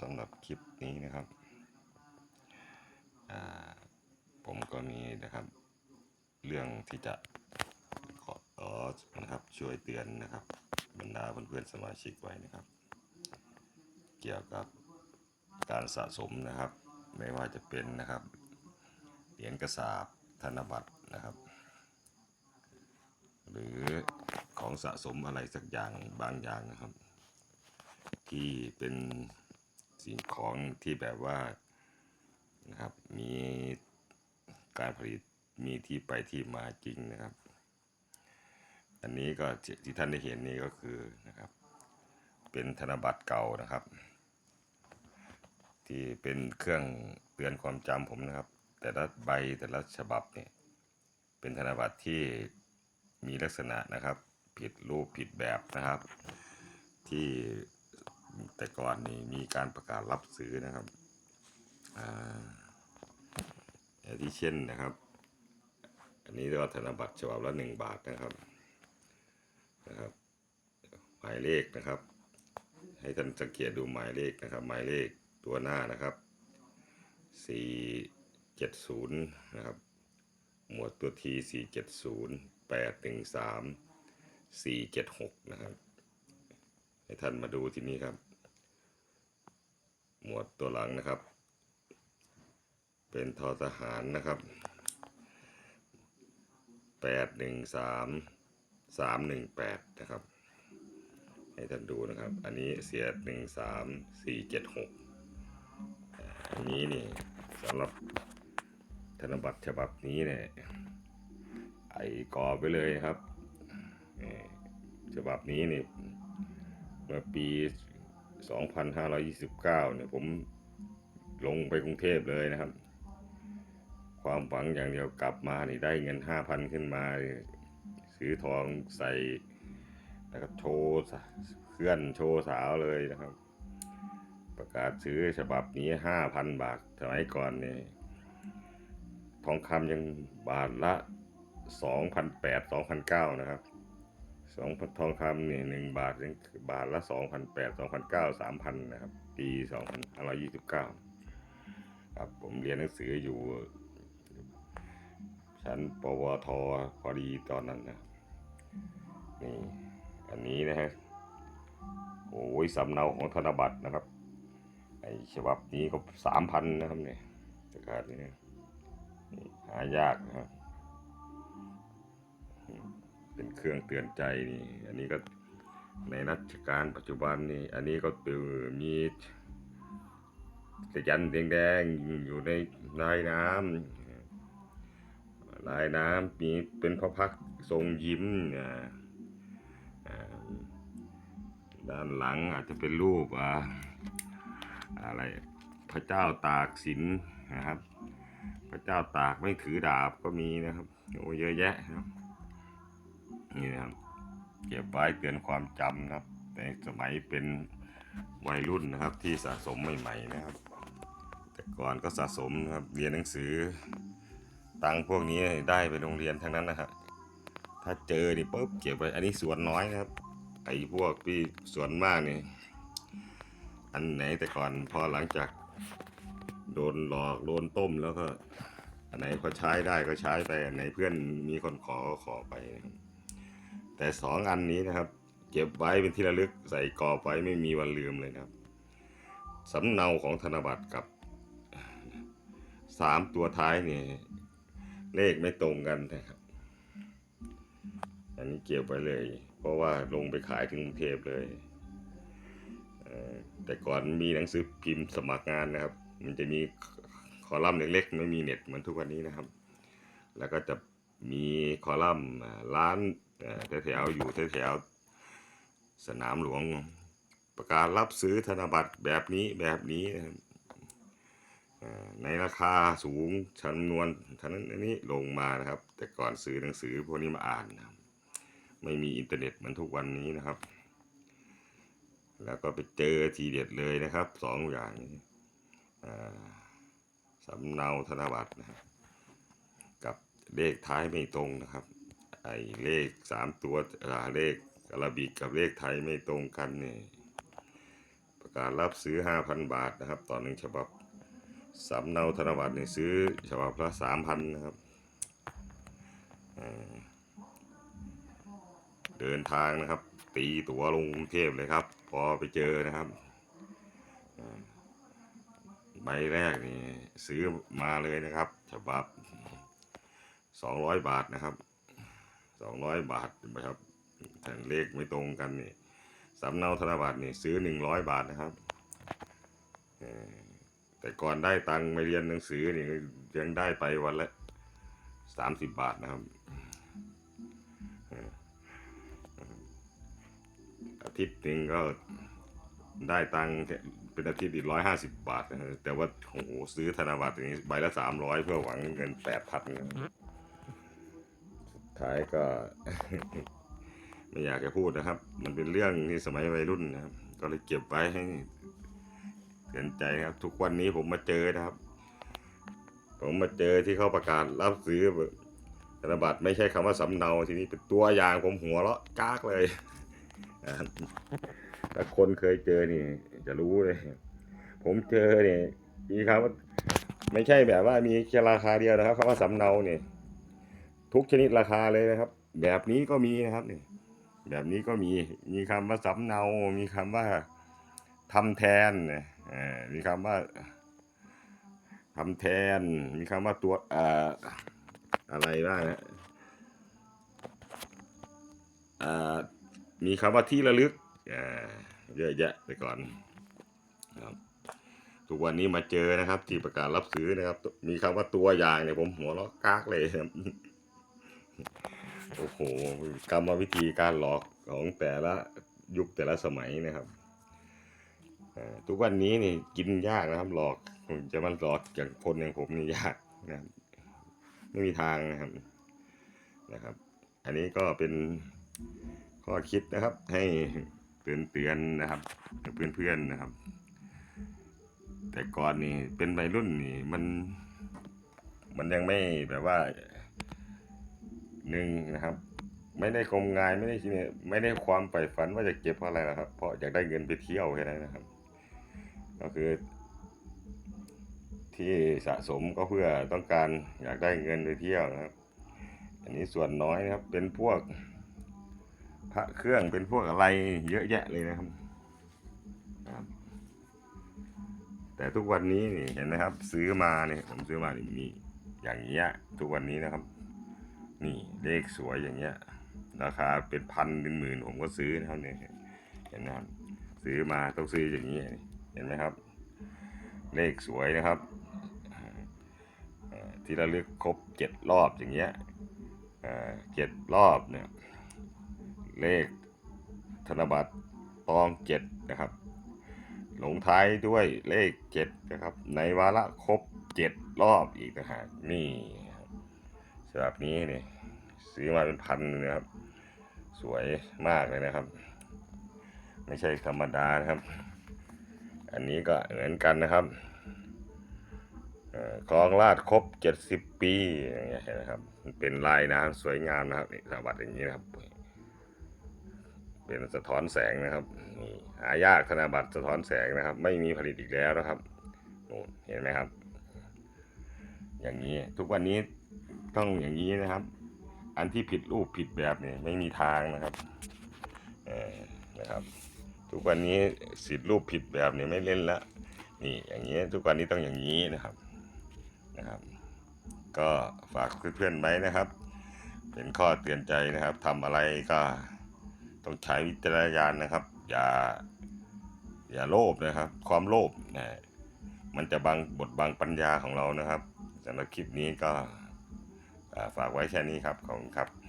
สำหรับคลิปนี้นะครับ ผมก็มีนะครับ เรื่องที่จะขอขอนะครับช่วยเตือนนะครับ บรรดาเพื่อนๆสมาชิกไว้นะครับ เกี่ยวกับการสะสมนะครับ ไม่ว่าจะเป็นนะครับเหรียญกระสาบธนบัตรนะครับ หรือของสะสมอะไรสักอย่างบางอย่างนะครับ ที่เป็น สิ่งของที่แบบว่านะครับมีการผลิตมีที่ไปที่มาจริงนะครับ อันนี้ก็ที่ท่านได้เห็นนี่ก็คือนะครับ เป็นธนบัตรเก่านะครับ ที่เป็นเครื่องเตือนความจำผมนะครับ แต่ละใบแต่ละฉบับเนี่ยเป็นธนบัตรที่มีลักษณะนะครับ ผิดรูปผิดแบบนะครับ ที่ แต่ก่อนนี่มีการประกาศรับซื้อนะครับอาอย่างที่เช่นนะครับ อันนี้เรียกว่าธนบัตรฉบับละหนึ่งบาทนะครับนะครับหมายเลขนะครับ ให้ท่านสังเกตดูหมายเลขนะครับ หมายเลขตัวหน้านะครับ470นะครับหมวดตัวที470 813 476นะครับ ให้ท่านมาดูที่นี่ครับ หมวดตัวหลังนะครับ เป็นทอทหารนะครับ813 318นะครับ ให้ท่านดูนะครับ อันนี้เสียหนึ่งสามสี่เจ็ดหกอันนี้นี่สำหรับธนบัตรฉบับนี้เนี่ยไอ้กรอบไปเลยครับฉบับนี้นี่ เมื่อปี 2529 เนี่ยผมลงไปกรุงเทพเลยนะครับ ความหวังอย่างเดียวกลับมานี่ได้เงิน 5,000 ขึ้นมา ซื้อทองใส่ แล้วก็โชว์เพื่อนโชว์สาวเลยนะครับ ประกาศซื้อฉบับนี้ห้าพันบาทสมัยก่อนเนี่ยทองคำยังบาทละสองพันแปดสองพันเก้านะครับ สองทองคำเนี่ยหนึ่งบาทยังบาทละสองพันแปดสองพันเก้าสามพันนะครับ ปีสองพันห้าร้อยยี่สิบเก้าครับผมเรียนหนังสืออยู่ ชั้นปวทพอดีตอนนั้นนะนี่อันนี้นะฮะโอ้ยสำเนาของธนบัตรนะครับไอฉบับนี้ก็สามพันนะครับเนี่ยประกาศนี่หายากนะครับ เป็นเครื่องเตือนใจนี่อันนี้ก็ในรัชกาลปัจจุบันนี่อันนี้ก็ตือมีสยันแดงๆอยู่ในลายน้ำลายน้ำมีเป็นพระพักทรงยิ้มเนี่ยด้านหลังอาจจะเป็นรูปอ่าอะไรพระเจ้าตากสินนะครับ พระเจ้าตากไม่ถือดาบก็มีนะครับโอ้เยอะแยะนะครับ นี่นะครับเก็บไว้เตือนความจำนะครับในสมัยเป็นวัยรุ่นนะครับที่สะสมใหม่ๆนะครับ แต่ก่อนก็สะสมนะครับเรียนหนังสือ ตังพวกนี้ได้ไปโรงเรียนทั้งนั้นนะครับถ้าเจอนี่ปุ๊บเก็บไว้ อันนี้ส่วนน้อยนะครับ ไอ้พวกที่ส่วนมากนี่อันไหนแต่ก่อนพอหลังจากโดนหลอกโดนต้มแล้วก็อันไหนพอใช้ได้ก็ใช้ไปอันไหนเพื่อนมีคนขอก็ขอไปนะครับ แต่สองอันนี้นะครับ เก็บไว้เป็นที่ระลึกใส่กรอบไว้ไม่มีวันลืมเลยนะครับสำเนาของธนบัตรกับสามตัวท้ายนี่เลขไม่ตรงกันนะครับ อันนี้เก็บไว้เลย เพราะว่าลงไปขายถึงกรุงเทพเลยเแต่ก่อนมีหนังสือพิมพ์สมัครงานนะครับ มันจะมีคอลัมน์เล็กๆ ไม่มีเน็ตเหมือนทุกวันนี้นะครับ แล้วก็จะมีคอลัมน์ร้าน แถวๆอยู่แถวๆสนามหลวงประกาศรับซื้อธนบัตรแบบนี้แบบนี้ในราคาสูงจำนวนท่านั้นอันนี้ลงมานะครับ แต่ก่อนซื้อหนังสือพวกนี้มาอ่านนะไม่มีอินเทอร์เน็ตเหมือนทุกวันนี้นะครับ แล้วก็ไปเจอทีเด็ดเลยนะครับสองอย่างนี้สำเนาธนบัตรนะครับกับเลขท้ายไม่ตรงนะครับ ไอ้เลขสามตัวอ่าเลขอาราบิกกับเลขไทยไม่ตรงกันเนี่ยประกาศรับซื้อ 5,000 บาทนะครับต่อหนึ่งฉบับสำเนาธนบัตรนี่ซื้อฉบับละ3,000นะครับเดินทางนะครับ ตีตั๋วลงกรุงเทพเลยครับ พอไปเจอนะครับใบแรกนี่ซื้อมาเลยนะครับ ฉบับ 200 บาทนะครับ 200บาทนะครับแต่เลขไม่ตรงกันนี่สำเนาธนบัตรนี่ซื้อหนึ่งร้อยบาทนะครับแต่ก่อนได้ตังค์ไม่เรียนหนังสือนี่ยังได้ไปวันละสามสิบบาทนะครับอาทิตย์หนึ่งก็ได้ตังค์แค่เป็นอาทิตย์อีกร้อยห้าสิบบาทนะฮะแต่ว่าโอ้โหซื้อธนบัตรอย่างนี้ใบละสามร้อยเพื่อหวังเงินแปดพัน ท้ายก็ ไม่อยากจะพูดนะครับ มันเป็นเรื่องที่สมัยวัยรุ่นนะครับ ก็เลยเก็บไว้ให้เตือนใจครับ ทุกวันนี้ผมมาเจอนะครับ ผมมาเจอที่เขาประกาศรับซื้อธนบัตรไม่ใช่คำว่าสำเนาทีนี้เป็นตัวอย่างผมหัวเราะกากเลยถ้าคนเคยเจอนี่ จะรู้เลย ผมเจอเนี่ยมีคำว่าไม่ใช่แบบว่ามีแค่ราคาเดียวนะครับคำว่าสำเนาเนี่ย ทุกชนิดราคาเลยนะครับ แบบนี้ก็มีนะครับนี่แบบนี้ก็มีมีคำว่าสำเนา มีคำว่าทำแทนเนี่ยมีคำว่าทำแทน มีคำว่าตัวอ่ออะไรบ้างนะเอ่อมีคำว่าที่ระลึกอ่าเยอะแยะไปก่อนครับทุกวันนี้มาเจอนะครับที่ประกาศรับซื้อนะครับ มีคำว่าตัวอย่างเนี่ยผมหัวเราะกากเลยครับ โอ้โหกรรมวิธีการหลอกของแต่ละยุคแต่ละสมัยนะครับทุกวันนี้นี่กินยากนะครับ หลอกจะมันหลอกอย่างคนอย่างผมนี่ยากนะครับไม่มีทางนะครับนะครับ อันนี้ก็เป็นข้อคิดนะครับ ให้เตือนเตือนนะครับเพื่อนเพื่อนๆนะครับ แต่ก่อนนี่เป็นวัยรุ่นนี่มัน มันยังไม่แบบว่า หนึ่งนะครับ ไม่ได้คมงายไม่ได้คิดไม่ได้ความใฝ่ฝันว่าจะเก็บเพราะอะไรหรอกครับ เพราะอยากได้เงินไปเที่ยวแค่นั้นนะครับ ก็คือ ที่สะสมก็เพื่อต้องการอยากได้เงินไปเที่ยวนะครับ อันนี้ส่วนน้อยนะครับ เป็นพวกพระเครื่องเป็นพวกอะไรเยอะแยะเลยนะครับครับแต่ทุกวันนี้นี่เห็นไหมครับ ซื้อมาเนี่ยผมซื้อมานี่มีอย่างเงี้ยทุกวันนี้นะครับ นี่เลขสวยอย่างเงี้ย ราคาเป็นพันเป็นหมื่นผมก็ซื้อนะครับเนี่ยเห็นนะครับซื้อมาต้องซื้ออย่างนี้เห็นไหมครับ เลขสวยนะครับที่เระลึกครบเจ็ดรอบอย่างเงี้ยเจ็ดรอบเนี่ยเลขธนบัตรตองเจ็ดนะครับลงท้ายด้วยเลขเจ็ดนะครับ ในวาระครบเจ็ดรอบอีกนะฮะนี่ ฉบับนี้นี่ซื้อมาเป็นพันเลยนะครับ สวยมากเลยนะครับ ไม่ใช่ธรรมดานะครับ อันนี้ก็เหมือนกันนะครับคลองลาดครบเจ็ดสิบปีอย่างเงี้ยนไหมครับเป็นลายน้ำสวยงามนะครับนี่ธนบัตรอย่างนี้นะครับ เป็นสะท้อนแสงนะครับหายากธนบัตรสะท้อนแสงนะครับ ไม่มีผลิตอีกแล้วนะครับเห็นไหมครับ อย่างนี้ทุกวันนี้ ต้องอย่างนี้นะครับ อันที่ผิดรูปผิดแบบเนี่ยไม่มีทางนะครับเออนะครับ ทุกวันนี้สิทธิ์รูปผิดแบบเนี่ยไม่เล่นละนี่อย่างนี้ทุกวันนี้ต้องอย่างนี้นะครับนะครับ ก็ฝากเพื่อนๆไว้นะครับ เป็นข้อเตือนใจนะครับทำอะไรก็ต้องใช้วิจารณญาณนะครับ อย่าอย่าโลภนะครับ ความโลภนะมันจะบังบทบังปัญญาของเรานะครับสำหรับคลิปนี้ก็ ฝากไว้แค่นี้ครับ ขอบคุณครับ